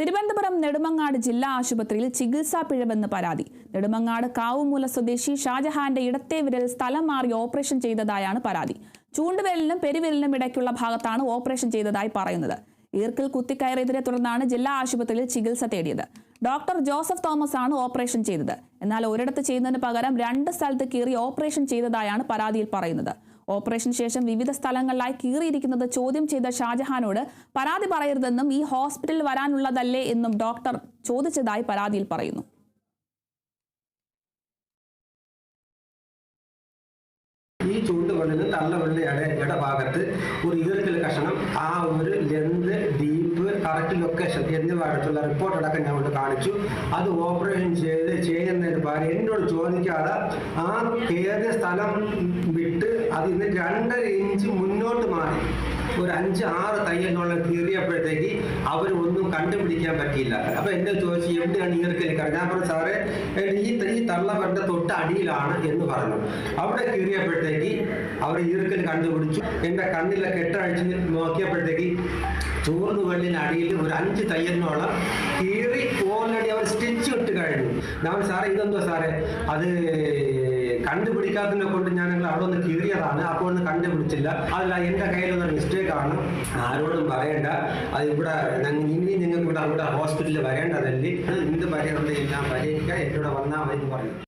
തിരുവനന്തപുരം നെടുമങ്ങാട് ജില്ലാ ആശുപത്രിയിൽ ചികിത്സാ പിഴവെന്ന് പരാതി. നെടുമങ്ങാട് കാവുമൂല സ്വദേശി ഷാജഹാന്റെ ഇടത്തെ വിരൽ സ്ഥലം മാറി ഓപ്പറേഷൻ ചെയ്തതായാണ് പരാതി. ചൂണ്ടുവിരലിനും പെരുവിരലിനും ഇടയ്ക്കുള്ള ഭാഗത്താണ് ഓപ്പറേഷൻ ചെയ്തതായി പറയുന്നത്. ഈർക്കിൽ കുത്തിക്കയറിയതിനെ തുടർന്നാണ് ജില്ലാ ആശുപത്രിയിൽ ചികിത്സ തേടിയത്. ഡോക്ടർ ജോസഫ് തോമസ് ആണ് ഓപ്പറേഷൻ ചെയ്തത്. എന്നാൽ ഒരിടത്ത് ചെയ്യുന്നതിന് പകരം രണ്ട് സ്ഥലത്ത് കീറി ഓപ്പറേഷൻ ചെയ്തതായാണ് പരാതിയിൽ പറയുന്നത്. ഓപ്പറേഷൻ ശേഷം വിവിധ സ്ഥലങ്ങളിലായി കീറിയിരിക്കുന്നത് ചോദ്യം ചെയ്ത ഷാജഹാനോട് പരാതി പറയരുതെന്നും ഈ ഹോസ്പിറ്റലിൽ വരാനുള്ളതല്ലേ എന്നും ഡോക്ടർ ചോദിച്ചതായി പരാതിയിൽ പറയുന്നു. ഈ ചൂണ്ടുകൊണ്ടിന് തള്ളവെള്ളിയുടെ ഇടഭാഗത്ത് ഒരു ഈർക്കൽ കഷണം ആ ഒരു ലെന്ത് ഡീപ്പ് കറക്റ്റ് ലൊക്കേഷൻ എന്നിവ അടുത്തുള്ള റിപ്പോർട്ട് അടക്കം ഞാൻ കൊണ്ട് കാണിച്ചു. അത് ഓപ്പറേഷൻ ചെയ്ത് ചെയ്യുന്നതിന് പകരം എന്നോട് ചോദിക്കാതെ ആ കയറിയ സ്ഥലം വിട്ട് അതിൽ നിന്ന് രണ്ടര ഇഞ്ച് മുന്നോട്ട് മാറി. ഒരു അഞ്ച് ആറ് തയ്യലിനോളം കീറിയപ്പോഴത്തേക്ക് അവർ ഒന്നും കണ്ടുപിടിക്കാൻ പറ്റിയില്ല. അപ്പൊ എന്നെ ചോദിച്ചു എവിടെയാണ് ഈർക്കൽ കറ ഞാൻ പറഞ്ഞു സാറേ ഈ ഈ തള്ളവരുടെ തൊട്ട് അടിയിലാണ് എന്ന് പറഞ്ഞു. അവിടെ കീറിയപ്പോഴത്തേക്ക് അവർ ഈർക്കൽ കണ്ടുപിടിച്ചു. എന്റെ കണ്ണിലെ കെട്ടഴിച്ച് നോക്കിയപ്പോഴത്തേക്ക് ചൂർന്ന് വെള്ളിന് അടിയിൽ ഒരു അഞ്ച് തയ്യലിനോളം കീറി ഓൾറെഡി അവർ സ്റ്റിച്ച് ഞാൻ സാറേ ഇതെന്തോ സാറേ? അത് കണ്ടുപിടിക്കാത്തതിനെ കൊണ്ട് ഞാൻ നിങ്ങൾ അവിടെ ഒന്ന് കീറിയതാണ്. അപ്പോൾ ഒന്ന് കണ്ടുപിടിച്ചില്ല. അതല്ല എന്റെ കയ്യിലൊന്ന് മിസ്റ്റേക്ക് ആണ്. ആരോടും പറയണ്ട. അത് ഇവിടെ ഞങ്ങൾ ഇനി നിങ്ങൾക്ക് ഇവിടെ അവിടെ ഹോസ്പിറ്റലിൽ വരേണ്ടതല്ലേ? ഇത് പരിഹരണം ഞാൻ പരിഹരിക്കാം എന്നോട് വന്നാൽ മതി എന്ന് പറഞ്ഞു.